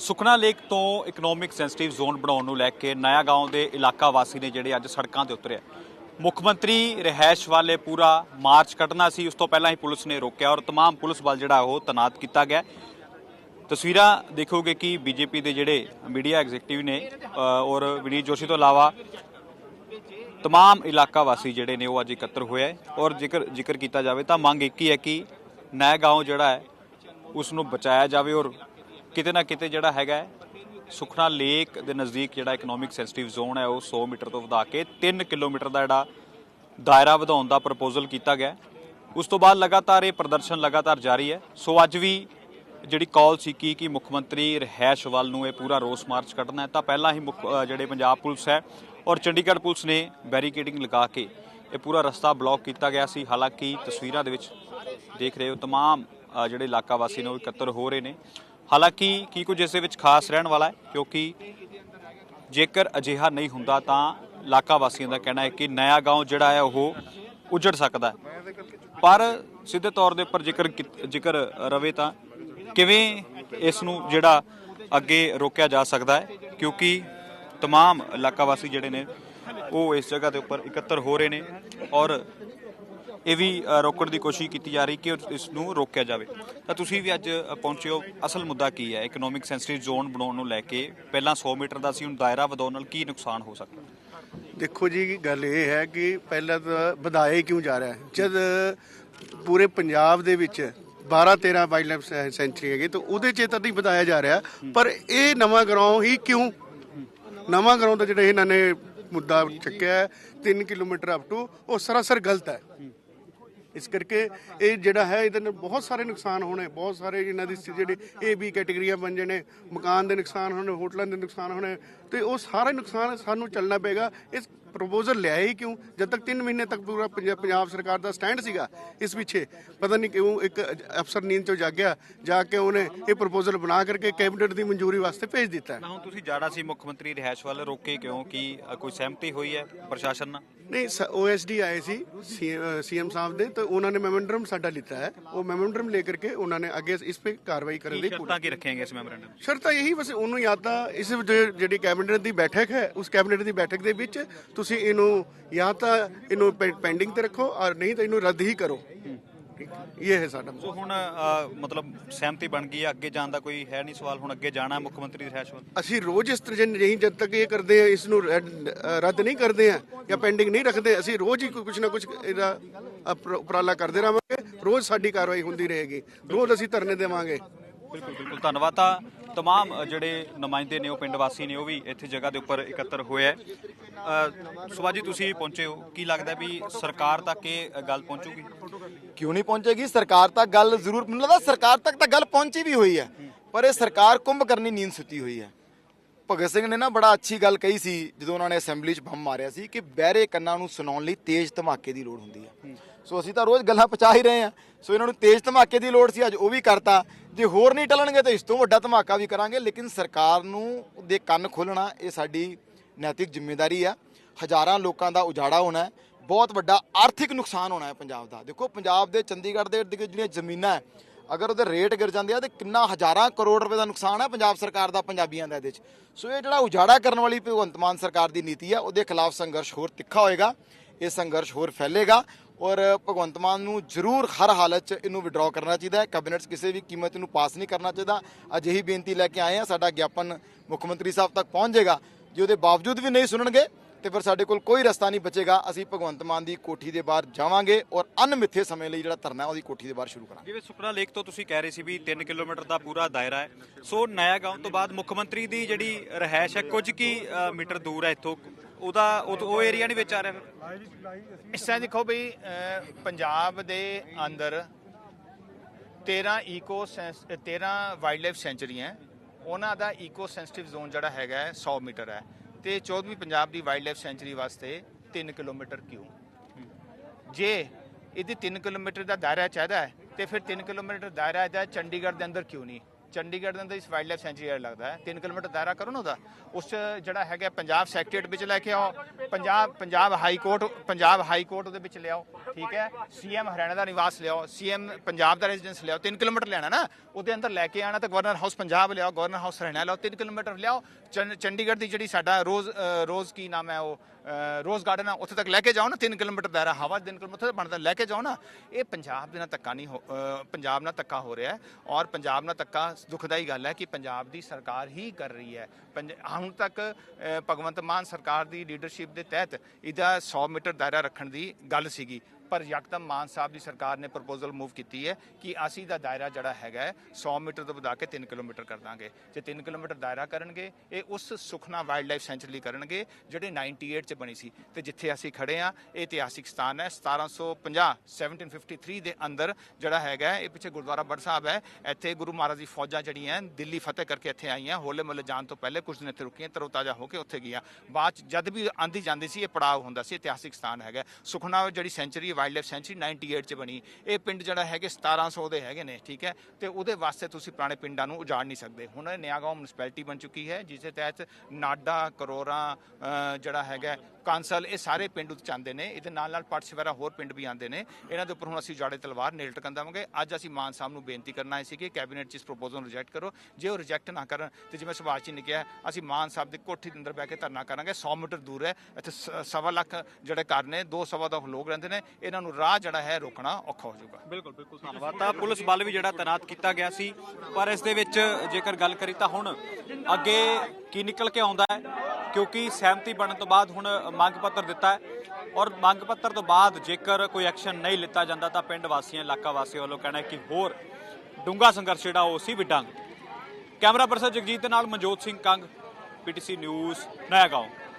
Sukhna lake ਤੋਂ economic sensitive zone ਬਣਾਉਣ ਨੂੰ ਲੈ ਕੇ ਨਇਆ ਗਾਉਂ ਦੇ ਇਲਾਕਾ ਵਾਸੀ ਨੇ ਜਿਹੜੇ ਅੱਜ ਸੜਕਾਂ ਤੇ ਉਤਰੇ। ਮੁੱਖ ਮੰਤਰੀ ਰਹਿائش ਵਾਲੇ ਪੂਰਾ ਮਾਰਚ ਕੱਢਣਾ ਸੀ, ਉਸ ਤੋਂ ਪਹਿਲਾਂ ਹੀ ਪੁਲਿਸ ਨੇ ਰੋਕਿਆ ਔਰ तमाम ਪੁਲਿਸ ਬਲ ਜਿਹੜਾ ਉਹ ਤਨਾਤ ਕੀਤਾ ਗਿਆ। ਤਸਵੀਰਾਂ ਦੇਖੋਗੇ ਕਿ ਬੀਜੇਪੀ ਦੇ ਜਿਹੜੇ ਮੀਡੀਆ ਐਗਜ਼ੀਕਟਿਵ ਨੇ ਔਰ ਵਿਨੀਤ ਜੋਸ਼ੀ ਤੋਂ ਇਲਾਵਾ तमाम ਇਲਾਕਾ ਵਾਸੀ ਜਿਹੜੇ ਨੇ ਉਹ ਅੱਜ ਇਕੱਤਰ ਹੋਏ ਔਰ ਜ਼ਿਕਰ ਜ਼ਿਕਰ ਕੀਤਾ ਜਾਵੇ ਤਾਂ ਮੰਗ ਇੱਕ ਹੀ ਹੈ ਕਿ ਨਇਆ ਗਾਉਂ ਜਿਹੜਾ ਹੈ ਉਸ ਨੂੰ ਬਚਾਇਆ ਜਾਵੇ ਔਰ ਕਿਤੇ ਨਾ ਕਿਤੇ ਜਿਹੜਾ ਹੈਗਾ ਸੁਖਨਾ ਲੇਕ ਦੇ ਨਜ਼ਦੀਕ ਜਿਹੜਾ ਇਕਨੋਮਿਕ ਸੈਂਸਿਟਿਵ ਜ਼ੋਨ ਹੈ, ਉਹ 100 ਮੀਟਰ ਤੋਂ ਵਧਾ ਕੇ 3 ਕਿਲੋਮੀਟਰ ਦਾ ਜਿਹੜਾ ਦਾਇਰਾ ਵਧਾਉਣ ਦਾ ਪ੍ਰਪੋਜ਼ਲ ਕੀਤਾ ਗਿਆ ਉਸ ਤੋਂ ਬਾਅਦ ਲਗਾਤਾਰ ਇਹ ਪ੍ਰਦਰਸ਼ਨ ਲਗਾਤਾਰ ਜਾਰੀ ਹੈ। ਸੋ ਅੱਜ ਵੀ ਜਿਹੜੀ ਕਾਲ ਸੀ, ਕੀ ਕਿ ਮੁੱਖ ਮੰਤਰੀ ਰਹਿਸ਼ ਵੱਲ ਨੂੰ ਇਹ ਪੂਰਾ ਰੋਸ ਮਾਰਚ ਕੱਢਣਾ ਹੈ, ਤਾਂ ਪਹਿਲਾਂ ਹੀ ਜਿਹੜੇ ਪੰਜਾਬ ਪੁਲਿਸ ਹੈ ਔਰ ਚੰਡੀਗੜ੍ਹ ਪੁਲਿਸ ਨੇ ਬੈਰੀਕੇਡਿੰਗ ਲਗਾ ਕੇ ਇਹ ਪੂਰਾ ਰਸਤਾ ਬਲੌਕ ਕੀਤਾ ਗਿਆ ਸੀ। ਹਾਲਾਂਕਿ ਤਸਵੀਰਾਂ ਦੇ ਵਿੱਚ ਦੇਖ ਰਹੇ ਹੋ, ਤਮਾਮ ਜਿਹੜੇ ਇਲਾਕਾ ਵਾਸੀ ਨੇ ਉਹ ਇਕੱਤਰ ਹੋ ਰਹੇ ਨੇ। ਹਾਲਾਂਕਿ ਕੀ ਕੁਝ ਇਸ ਦੇ ਵਿੱਚ ਖਾਸ ਰਹਿਣ ਵਾਲਾ ਹੈ ਕਿਉਂਕਿ ਜੇਕਰ ਅਜਿਹਾ ਨਹੀਂ ਹੁੰਦਾ ਤਾਂ ਇਲਾਕਾ ਵਾਸੀਆਂ ਦਾ ਕਹਿਣਾ ਹੈ ਕਿ ਨਇਆ ਗਾਉਂ ਜਿਹੜਾ ਹੈ ਉਹ ਉਜੜ ਸਕਦਾ ਹੈ ਪਰ ਸਿੱਧੇ ਤੌਰ ਦੇ ਉੱਪਰ ਜ਼ਿਕਰ ਕੀਤ- ਜ਼ਿਕਰ ਰਵੇ ਤਾਂ ਕਿਵੇਂ ਇਸ ਨੂੰ ਜਿਹੜਾ ਅੱਗੇ ਰੋਕਿਆ ਜਾ ਸਕਦਾ ਹੈ ਕਿਉਂਕਿ तमाम ਇਲਾਕਾ ਵਾਸੀ ਜਿਹੜੇ ਨੇ ਉਹ ਇਸ ਜਗ੍ਹਾ ਦੇ ਉੱਪਰ ਇਕੱਤਰ ਹੋ ਰਹੇ ਨੇ ਔਰ ਇਹ ਵੀ ਰੋਕਣ ਦੀ ਕੋਸ਼ਿਸ਼ ਕੀਤੀ ਜਾ ਰਹੀ ਕਿ ਇਸ ਨੂੰ ਰੋਕਿਆ ਜਾਵੇ। ਤਾਂ ਤੁਸੀਂ ਵੀ ਅੱਜ ਅ, ਪਹੁੰਚੇ ਹੋ। ਅਸਲ ਮੁੱਦਾ ਕੀ ਹੈ? ਇਕਨੋਮਿਕ ਸੈਂਸਿਟਿਵ ਜ਼ੋਨ ਬਣਾਉਣ ਨੂੰ ਲੈ ਕੇ ਪਹਿਲਾਂ 100 ਮੀਟਰ ਦਾ ਸੀ ਹੁਣ ਦਾਇਰਾ ਵਧਾਉਣ ਨਾਲ ਕੀ ਨੁਕਸਾਨ ਹੋ ਸਕਦਾ? ਦੇਖੋ ਜੀ ਗੱਲ ਇਹ ਹੈ ਕਿ ਪਹਿਲਾਂ ਤਾਂ ਵਧਾਇਆ ਹੀ ਕਿਉਂ ਜਾ ਰਿਹਾ? ਜਦ ਪੂਰੇ ਪੰਜਾਬ ਦੇ ਵਿੱਚ 12 13 ਵਾਈਲਡ ਲਾਈਫ ਸੈਂਚਰੀ ਹੈਗੇ ਤਾਂ ਉਹਦੇ ਚ ਤਾਂ ਨਹੀਂ ਵਧਾਇਆ ਜਾ ਰਿਹਾ। ਪਰ ਇਹ ਨਵਾਂ ਗਰਾਉਂ ਹੀ ਕਿਉਂ? ਨਵਾਂ ਗਰਾਉਂ ਦਾ ਜਿਹੜਾ ਇਹਨਾਂ ਨੇ ਮੁੱਦਾ ਚੱਕਿਆ ਹੈ 3 ਕਿਲੋਮੀਟਰ ਅਪ ਟੂ ਉਹ ਸਰਾਸਰ ਗਲਤ ਹੈ। ਇਸ ਕਰਕੇ ਇਹ ਜਿਹੜਾ ਹੈ, ਇਹਦੇ ਨਾਲ ਬਹੁਤ ਸਾਰੇ ਨੁਕਸਾਨ ਹੋਣੇ, ਬਹੁਤ ਸਾਰੇ ਇਹਨਾਂ ਦੀ ਸਥਿਤੀ ਜਿਹੜੇ ਏ ਬੀ ਕੈਟੇਗਰੀਆਂ ਬਣ ਜਾਣੇ, ਮਕਾਨ ਦੇ ਨੁਕਸਾਨ ਹੋਣੇ, ਹੋਟਲਾਂ ਦੇ ਨੁਕਸਾਨ ਹੋਣੇ, ਤੇ ਉਹ ਸਾਰੇ ਨੁਕਸਾਨ ਸਾਨੂੰ ਚੱਲਣਾ ਪਏਗਾ। ਇਸ ਪ੍ਰਪੋਜ਼ਲ ਲਿਆਇਆ ਹੀ ਕਿਉਂ? ਜਦ ਤੱਕ 3 ਮਹੀਨੇ ਤੱਕ ਪੂਰਾ ਪੰਜਾਬ ਸਰਕਾਰ ਦਾ ਸਟੈਂਡ ਸੀਗਾ ਇਸ ਪਿੱਛੇ ਪਤਾ ਨਹੀਂ ਕਿਉਂ ਇੱਕ ਅਫਸਰ ਨੀਂਦ ਚੋਂ ਜਾਗਿਆ ਜਾ ਕੇ ਉਹਨੇ ਇਹ ਪ੍ਰਪੋਜ਼ਲ ਬਣਾ ਕਰਕੇ ਕੈਬਨਿਟ ਦੀ ਮਨਜ਼ੂਰੀ ਵਾਸਤੇ ਭੇਜ ਦਿੱਤਾ। ਨਾ ਤੁਸੀਂ ਜਾੜਾ ਸੀ ਮੁੱਖ ਮੰਤਰੀ ਰਿਹਾਇਸ਼ ਵੱਲ ਰੋਕੇ ਕਿਉਂ? ਕਿ ਕੋਈ ਸਹਿਮਤੀ ਹੋਈ ਹੈ ਪ੍ਰਸ਼ਾਸਨ ਨਾਲ? ਨਹੀਂ ਓਐਸਡੀ ਆਏ ਸੀ ਸੀਐਮ ਸਾਹਿਬ ਦੇ ਤਾਂ ਉਹਨਾਂ ਨੇ ਮੈਮੋਰੰਡਮ ਸਾਡਾ ਲਿੱਤਾ ਹੈ। ਉਹ ਮੈਮੋਰੰਡਮ ਲੈ ਕਰਕੇ ਉਹਨਾਂ ਨੇ ਅੱਗੇ ਇਸ 'ਤੇ ਕਾਰਵਾਈ ਕਰਨ ਲਈ ਸ਼ਰਤਾਂ ਕੀ ਰੱਖੇਗੇ ਇਸ ਮੈਮੋਰੰਡਮ ਸ਼ਰਤਾਂ ਇਹੀ ਬਸ ਉਹਨੂੰ ਯਾਦ ਤਾਂ ਇਸ ਜਿਹੜੀ ਕੈਬਨਿਟ ਦੀ ਬੈਠਕ ਹੈ ਉਸ ਕੈਬਨਿਟ ਦੀ ਬੈਠਕ ਦੇ ਵਿੱਚ ਤੁਸੀਂ ਇਹਨੂੰ ਜਾਂ ਤਾਂ ਇਹਨੂੰ ਪੈਂਡਿੰਗ ਤੇ ਰੱਖੋ ਔਰ ਨਹੀਂ ਤਾਂ ਇਹਨੂੰ ਰੱਦ ਹੀ ਕਰੋ। ਇਹ ਹੈ ਸਾਡਾ ਸੋ ਹੁਣ ਮਤਲਬ ਸਹਿਮਤੀ ਬਣ ਗਈ ਹੈ ਅੱਗੇ ਜਾਣ ਦਾ ਕੋਈ ਹੈ ਨਹੀਂ ਸਵਾਲ ਹੁਣ ਅੱਗੇ ਜਾਣਾ ਮੁੱਖ ਮੰਤਰੀ ਦੀ ਰਹਿਸ਼ ਅਸੀਂ ਰੋਜ਼ ਇਸ ਤਰ੍ਹਾਂ ਨਹੀਂ ਜਦ ਤੱਕ ਇਹ ਕਰਦੇ ਇਸ ਨੂੰ ਰੱਦ ਨਹੀਂ ਕਰਦੇ ਆ ਜਾਂ ਪੈਂਡਿੰਗ ਨਹੀਂ ਰੱਖਦੇ ਅਸੀਂ ਰੋਜ਼ ਹੀ ਕੁਝ ਨਾ ਕੁਝ ਇਹਦਾ ਉਪਰਾਲਾ ਕਰਦੇ ਰਹਾਂਗੇ। ਰੋਜ਼ ਸਾਡੀ ਕਾਰਵਾਈ ਹੁੰਦੀ ਰਹੇਗੀ। ਰੋਜ਼ ਅਸੀਂ ਧਰਨੇ ਦੇਵਾਂਗੇ। ਬਿਲਕੁਲ ਬਿਲਕੁਲ। ਧੰਨਵਾਦ ਤਾਂ तमाम ਜਿਹੜੇ ਨੁਮਾਇੰਦੇ ਨੇ ਉਹ ਪਿੰਡ ਵਾਸੀ ਨੇ ਉਹ ਵੀ ਇੱਥੇ ਜਗ੍ਹਾ ਦੇ ਉੱਪਰ ਇਕੱਤਰ ਹੋਏ ਹੈ ਅ, ਸੁਭਾ ਜੀ ਤੁਸੀਂ ਪਹੁੰਚੇ ਹੋ ਕੀ ਲੱਗਦਾ ਵੀ ਸਰਕਾਰ ਤੱਕ ਇਹ ਗੱਲ ਪਹੁੰਚੂਗੀ ਕਿਉਂ ਨਹੀਂ ਪਹੁੰਚੇਗੀ ਸਰਕਾਰ ਤੱਕ ਗੱਲ ਜ਼ਰੂਰ ਮੈਨੂੰ ਲੱਗਦਾ ਸਰਕਾਰ ਤੱਕ ਤਾਂ ਗੱਲ ਪਹੁੰਚੀ ਵੀ ਹੋਈ ਹੈ ਪਰ ਇਹ ਸਰਕਾਰ ਕੁੰਭ ਕਰਨੀ ਨੀਂਦ ਸੁੱਤੀ ਹੋਈ ਹੈ ਭਗਤ ਸਿੰਘ ਨੇ ਨਾ ਬੜਾ ਅੱਛੀ ਗੱਲ ਕਹੀ ਸੀ ਜਦੋਂ ਉਹਨਾਂ ਨੇ ਅਸੈਂਬਲੀ 'ਚ ਬੰਮ ਮਾਰਿਆ ਸੀ ਕਿ ਬਹਿਰੇ ਕੰਨਾਂ ਨੂੰ ਸੁਣਾਉਣ ਲਈ ਤੇਜ਼ ਧਮਾਕੇ ਦੀ ਲੋੜ ਹੁੰਦੀ ਹੈ ਸੋ ਅਸੀਂ ਤਾਂ ਰੋਜ਼ ਗੱਲਾਂ ਪਹੁੰਚਾ ਹੀ ਰਹੇ ਹਾਂ ਸੋ ਇਹਨਾਂ ਨੂੰ ਤੇਜ਼ ਧਮਾਕੇ ਦੀ ਲੋੜ ਸੀ ਅੱਜ ਉਹ ਵੀ ਕਰਤਾ ਜੇ ਹੋਰ ਨਹੀਂ ਟਲਣਗੇ ਤਾਂ ਇਸ ਤੋਂ ਵੱਡਾ ਧਮਾਕਾ ਵੀ ਕਰਾਂਗੇ, ਲੇਕਿਨ ਸਰਕਾਰ ਨੂੰ ਦੇ ਕੰਨ ਖੋਲਣਾ ਇਹ ਸਾਡੀ ਨੈਤਿਕ ਜ਼ਿੰਮੇਵਾਰੀ ਆ। ਹਜ਼ਾਰਾਂ ਲੋਕਾਂ ਦਾ ਉਜਾੜਾ ਹੋਣਾ ਹੈ, ਬਹੁਤ ਵੱਡਾ ਆਰਥਿਕ ਨੁਕਸਾਨ ਹੋਣਾ ਹੈ ਪੰਜਾਬ ਦਾ। ਦੇਖੋ, ਪੰਜਾਬ ਦੇ ਚੰਡੀਗੜ੍ਹ ਦੇ ਜਿਹੜੀਆਂ ਜ਼ਮੀਨਾਂ ਹੈ, ਅਗਰ ਉਹਦੇ ਰੇਟ ਗਿਰ ਜਾਂਦੇ ਆ ਤੇ ਕਿੰਨਾ ਹਜ਼ਾਰਾਂ ਕਰੋੜ ਰੁਪਏ ਦਾ ਨੁਕਸਾਨ ਹੈ ਪੰਜਾਬ ਸਰਕਾਰ ਦਾ, ਪੰਜਾਬੀਆਂ ਦਾ ਇਹਦੇ 'ਚ। ਸੋ ਇਹ ਜਿਹੜਾ ਉਜਾੜਾ ਕਰਨ ਵਾਲੀ ਭਗਵੰਤ ਮਾਨ ਸਰਕਾਰ ਦੀ ਨੀਤੀ ਆ, ਉਹਦੇ ਖਿਲਾਫ ਸੰਘਰਸ਼ ਹੋਰ ਤਿੱਖਾ ਹੋਏਗਾ। ਇਹ ਸੰਘਰਸ਼ ਹੋਰ ਫੈਲੇਗਾ ਔਰ ਭਗਵੰਤ ਮਾਨ ਨੂੰ ਜ਼ਰੂਰ ਹਰ ਹਾਲਤ 'ਚ ਇਹਨੂੰ ਵਿਡਰਾਅ ਕਰਨਾ ਚਾਹੀਦਾ ਹੈ। ਕੈਬਨਿਟਸ ਕਿਸੇ ਵੀ ਕੀਮਤ ਨੂੰ ਪਾਸ ਨਹੀਂ ਕਰਨਾ ਚਾਹੀਦਾ। ਅਜਿਹੀ ਬੇਨਤੀ ਲੈ ਕੇ ਆਏ ਆ ਸਾਡਾ ਗਿਆਪਨ ਮੁੱਖ ਮੰਤਰੀ ਸਾਹਿਬ ਤੱਕ ਪਹੁੰਚ ਜਾਏਗਾ। ਜੇ ਉਹਦੇ ਬਾਵਜੂਦ ਵੀ ਨਹੀਂ ਸੁਣਨਗੇ, ਤੇ ਫਿਰ ਸਾਡੇ ਕੋਲ ਕੋਈ ਰਸਤਾ ਨਹੀਂ ਬਚੇਗਾ। ਅਸੀਂ ਭਗਵੰਤ ਮਾਨ ਦੀ ਕੋਠੀ ਦੇ ਬਾਹਰ ਜਾਵਾਂਗੇ ਔਰ ਅਨਮਿੱਥੇ ਸਮੇਂ ਲਈ ਜਿਹੜਾ ਧਰਨਾ ਉਹਦੀ ਕੋਠੀ ਦੇ ਬਾਹਰ ਸ਼ੁਰੂ ਕਰਾਂਗੇ। ਜਿਵੇਂ ਸੁਪਨਾ ਲੇਕ ਤੋਂ ਤੁਸੀਂ ਕਹਿ ਰਹੇ ਸੀ ਵੀ 3 ਕਿਲੋਮੀਟਰ ਦਾ ਪੂਰਾ ਦਾਇਰਾ ਹੈ। ਸੋ ਨਾਇਆ ਗਾਉਂ ਤੋਂ ਬਾਅਦ ਮੁੱਖ ਮੰਤਰੀ ਦੀ ਜਿਹੜੀ ਰਹਿائش ਹੈ, ਕੁਝ ਕੀ ਮੀਟਰ ਦੂਰ ਹੈ ਇੱਥੋਂ ਉਹਦਾ ਉਹ ਏਰੀਆ ਨਹੀਂ ਵਿੱਚ ਆ ਰਿਹਾ। ਫਿਰ ਇਸ ਤਰ੍ਹਾਂ ਦੇਖੋ ਵੀ ਪੰਜਾਬ ਦੇ ਅੰਦਰ 13 ਈਕੋ 13 ਵਾਈਲਡ ਲਾਈਫ ਸੈਂਚਰੀਆਂ ਉਹਨਾਂ ਦਾ ਈਕੋ ਸੈਂਸਿਟਿਵ ਜ਼ੋਨ ਜਿਹੜਾ ਹੈਗਾ ਹੈ 100 ਮੀਟਰ ਹੈ। ਤੇ 14ਵੀਂ ਪੰਜਾਬ ਦੀ ਵਾਈਲਡ ਲਾਈਫ ਸੈਂਚਰੀ ਵਾਸਤੇ 3 ਕਿਲੋਮੀਟਰ ਕਿਉਂ? ਜੇ ਇਹਦੀ 3 ਕਿਲੋਮੀਟਰ ਦਾ ਦਾਇਰਾ ਚਾਹੀਦਾ ਹੈ, ਤੇ ਫਿਰ 3 ਕਿਲੋਮੀਟਰ ਦਾਇਰਾ ਇਹਦਾ ਚੰਡੀਗੜ੍ਹ ਦੇ ਅੰਦਰ ਕਿਉਂ ਨਹੀਂ? ਚੰਡੀਗੜ੍ਹ ਦੇ ਅੰਦਰ ਇਸ ਵਾਈਲਡ ਲਾਈਫ ਸੈਂਚੁਰੀ ਲੱਗਦਾ ਹੈ। 3 ਕਿਲੋਮੀਟਰ ਦਾਇਰਾ ਕਰੋ ਨਾ ਉਹਦਾ। ਉਸ 'ਚ ਜਿਹੜਾ ਹੈਗਾ ਪੰਜਾਬ ਸੈਕਟਰੀਏਟ ਵਿੱਚ ਲੈ ਕੇ ਆਓ। Punjab Punjab high court, Punjab high court ਉਹਦੇ ਵਿੱਚ ਲਿਆਓ। ਠੀਕ ਹੈ? ਸੀਐਮ ਹਰਿਆਣਾ ਦਾ ਨਿਵਾਸ ਲਿਆਓ। ਸੀਐਮ ਪੰਜਾਬ ਦਾ ਰੈਜ਼ੀਡੈਂਸ ਲਿਆਓ। 3 ਕਿਲੋਮੀਟਰ ਲੈਣਾ ਨਾ, ਉਹਦੇ ਅੰਦਰ ਲੈ ਕੇ ਆਣਾ ਤਾਂ ਗਵਰਨਰ ਹਾਊਸ ਪੰਜਾਬ ਲਿਆਓ, ਗਵਰਨਰ ਹਾਊਸ ਹਰਿਆਣਾ ਲਿਆਓ 3 ਕਿਲੋਮੀਟਰ ਲਿਆਓ। ਚੰਡ- ਚੰਡੀਗੜ੍ਹ ਦੀ ਜਿਹੜੀ ਸਾਡਾ ਰੋਜ਼ ਰੋਜ਼ ਕੀ ਨਾਮ ਹੈ ਉਹ ਰੋਜ਼ ਗਾਰਡਨ ਆ, ਉੱਥੇ ਤੱਕ ਲੈ ਕੇ ਜਾਓ ਨਾ 3 ਕਿਲੋਮੀਟਰ ਦਾਇਰਾ, ਹਵਾ 3 ਕਿਲੋਮੀਟਰ, ਉੱਥੇ ਬਣਦਾ, ਲੈ ਕੇ ਜਾਓ ਨਾ। ਇਹ ਪੰਜਾਬ ਦੇ ਨਾਲ ਧੱਕਾ ਨਹੀਂ ਹੋ- ਪੰਜਾਬ ਨਾਲ ਧੱਕਾ ਹੋ ਰਿਹਾ ਹੈ। ਔਰ ਪੰਜਾਬ ਨਾਲ ਧੱਕਾ ਦੁਖਦਾਈ ਗੱਲ ਹੈ ਕਿ ਪੰਜਾਬ ਦੀ ਸਰਕਾਰ ਹੀ ਕਰ ਰਹੀ ਹੈ। ਪੰਜ- ਹੁਣ ਤੱਕ ਭਗਵੰਤ ਮਾਨ ਸਰਕਾਰ ਦੀ ਲੀਡਰਸ਼ਿਪ ਦੇ ਤਹਿਤ ਇਹਦਾ 100 ਮੀਟਰ ਦਾਇਰਾ ਰੱਖਣ ਦੀ ਗੱਲ ਸੀਗੀ। ਪਰ ਯਕਦਮ ਮਾਨ ਸਾਹਿਬ ਦੀ ਸਰਕਾਰ ਨੇ ਪ੍ਰਪੋਜ਼ਲ ਮੂਵ ਕੀਤੀ ਹੈ ਕਿ ਅਸੀਂ ਦਾ ਦਾਇਰਾ ਜਿਹੜਾ ਹੈਗਾ ਹੈ 100 ਮੀਟਰ ਤੋਂ ਵਧਾ ਕੇ 3 ਕਿਲੋਮੀਟਰ ਕਰ ਦਾਂਗੇ। ਜੇ 3 ਕਿਲੋਮੀਟਰ ਦਾਇਰਾ ਕਰਨਗੇ, ਇਹ ਉਸ ਸੁਖਨਾ ਵਾਈਲਡ ਲਾਈਫ ਸੈਂਚੁਰੀ ਲਈ ਕਰਨਗੇ ਜਿਹੜੇ 98 ਚ ਬਣੀ ਸੀ। ਤੇ ਜਿੱਥੇ ਅਸੀਂ ਖੜੇ ਆ ਇਹ ਇਤਿਹਾਸਿਕ ਸਥਾਨ ਹੈ 1750 1753 ਦੇ ਅੰਦਰ ਜਿਹੜਾ ਹੈਗਾ ਇਹ ਪਿੱਛੇ ਗੁਰਦੁਆਰਾ ਬੜ ਸਾਹਿਬ ਹੈ। ਇੱਥੇ ਗੁਰੂ ਮਹਾਰਾਜ ਦੀ ਫੌਜਾਂ ਜਿਹੜੀਆਂ ਦਿੱਲੀ ਫਤਿਹ ਕਰਕੇ ਇੱਥੇ ਆਈਆਂ, ਹੋਲੇ ਮਹੱਲੇ ਜਾਣ ਤੋਂ ਪਹਿਲੇ ਕੁਝ ਦਿਨ ਇੱਥੇ ਰੁਕੀਆਂ, ਤਰੋਤਾਜ਼ਾ ਹੋ ਕੇ ਉੱਥੇ ਗਈਆਂ। ਬਾਅਦ 'ਚ ਜਦ ਵੀ ਆਂਦੀ ਜਾਂਦੀ ਸੀ, ਇਹ ਪੜਾਅ ਹੁੰਦਾ ਸੀ, ਇਤਿਹਾਸਿਕ ਸਥਾਨ ਹੈਗਾ ਸੁਖਨਾ ਜਿਹੜੀ ਸੈਂਚੁਰੀ ਵਾਈਲਡ ਲਾਈਫ ਸੈਂਚੁਰੀ 98 ਚ ਬਣੀ। ਇਹ ਪਿੰਡ ਜਿਹੜਾ ਹੈਗੇ 1700 ਦੇ ਹੈਗੇ ਨੇ, ਠੀਕ ਹੈ? ਤੇ ਉਹਦੇ ਵਾਸਤੇ ਤੁਸੀਂ ਪੁਰਾਣੇ ਪਿੰਡਾਂ ਨੂੰ ਉਜਾੜ ਨਹੀਂ ਸਕਦੇ। ਹੁਣ ਇਹ ਨਿਆਗਾਉਂ ਮਿਊਨਿਸਪੈਲਿਟੀ ਬਣ ਚੁੱਕੀ ਹੈ ਜਿਸ ਦੇ ਤਹਿਤ ਨਾਡਾ, ਕਰੋਰਾ ਜਿਹੜਾ ਹੈਗਾ ਕਾਂਸਲ, ਇਹ ਸਾਰੇ ਪਿੰਡ ਉੱਤੇ ਚਾਹੁੰਦੇ ਨੇ। ਇਹਦੇ ਨਾਲ ਨਾਲ ਪਟਸਵਰਾ ਹੋਰ ਪਿੰਡ ਵੀ ਆਉਂਦੇ ਨੇ। ਇਹਨਾਂ ਦੇ ਉੱਪਰ ਹੁਣ ਅਸੀਂ ਉਜਾੜੇ ਤਲਵਾਰ ਨੇਲ ਟਕਣ ਦੇਵਾਂਗੇ। ਅੱਜ ਅਸੀਂ ਮਾਨ ਸਾਹਿਬ ਨੂੰ ਬੇਨਤੀ ਕਰਨਾ ਆਏ ਸੀ ਕਿ ਕੈਬਨਿਟ 'ਚ ਇਸ ਪ੍ਰਪੋਜ਼ਲ ਨੂੰ ਰਿਜੈਕਟ ਕਰੋ। ਜੇ ਉਹ ਰਿਜੈਕਟ ਨਾ ਕਰਨ ਤੇ ਜਿਵੇਂ ਸੁਭਾਸ਼ ਜੀ ਨੇ ਕਿਹਾ, ਅਸੀਂ ਮਾਨ ਸਾਹਿਬ ਦੀ ਕੋਠੀ ਦੇ ਅੰਦਰ ਬਹਿ ਕੇ ਧਰਨਾ ਕਰਾਂਗੇ। 100 ਮੀਟਰ ਦੂਰ ਹੈ। ਇੱਥੇ ਸ- ਸਵਾ ਲੱਖ ਜਿਹੜੇ ਘਰ ਨੇ, ਦੋ ਸਵਾ ਦਾ ਲੋਕ ਰਹਿੰਦੇ ਨੇ। ਇਹਨਾਂ ਨੂੰ ਰਾਹ ਜਿਹੜਾ ਹੈ ਰੋਕਣਾ ਔਖਾ ਹੋ ਜਾਊਗਾ। ਬਿਲਕੁਲ ਬਿਲਕੁਲ ਧੰਨਵਾਦ। ਤਾਂ ਪੁਲਿਸ ਬਲ ਵੀ ਜਿਹੜਾ ਤਾਇਨਾਤ ਕੀਤਾ ਗਿਆ ਸੀ। ਪਰ ਇਸ ਦੇ ਵਿੱਚ ਜੇਕਰ ਗੱਲ ਕਰੀ ਤਾਂ ਹੁਣ ਅੱਗੇ ਕੀ ਨਿਕਲ ਕੇ ਆਉਂਦਾ ਹੈ? ਕਿਉਂਕਿ ਸਹਿਮਤੀ ਬਣਨ ਤੋਂ ਬਾਅਦ ਹੁਣ ਮੰਗ ਪੱਤਰ ਦਿੱਤਾ ਹੈ। ਔਰ ਮੰਗ ਪੱਤਰ ਤੋਂ ਬਾਅਦ ਜੇਕਰ ਕੋਈ ਐਕਸ਼ਨ ਨਹੀਂ ਲਿੱਤਾ ਜਾਂਦਾ ਤਾਂ ਪਿੰਡ ਵਾਸੀਆਂ, ਇਲਾਕਾ ਵਾਸੀਆਂ ਵੱਲੋਂ ਕਹਿਣਾ ਹੈ ਕਿ ਹੋਰ ਡੂੰਘਾ ਸੰਘਰਸ਼ ਜਿਹੜਾ ਉਹ ਸੀ ਵਿਡਾਂਗੇ ਕੈਮਰਾ ਪਰਸਨ ਜਗਜੀਤ ਦੇ ਨਾਲ ਮਨਜੋਤ ਸਿੰਘ ਕੰਗ ਪੀਟੀਸੀ ਨਿਊਜ਼ ਨਇਆ ਗਾਉਂ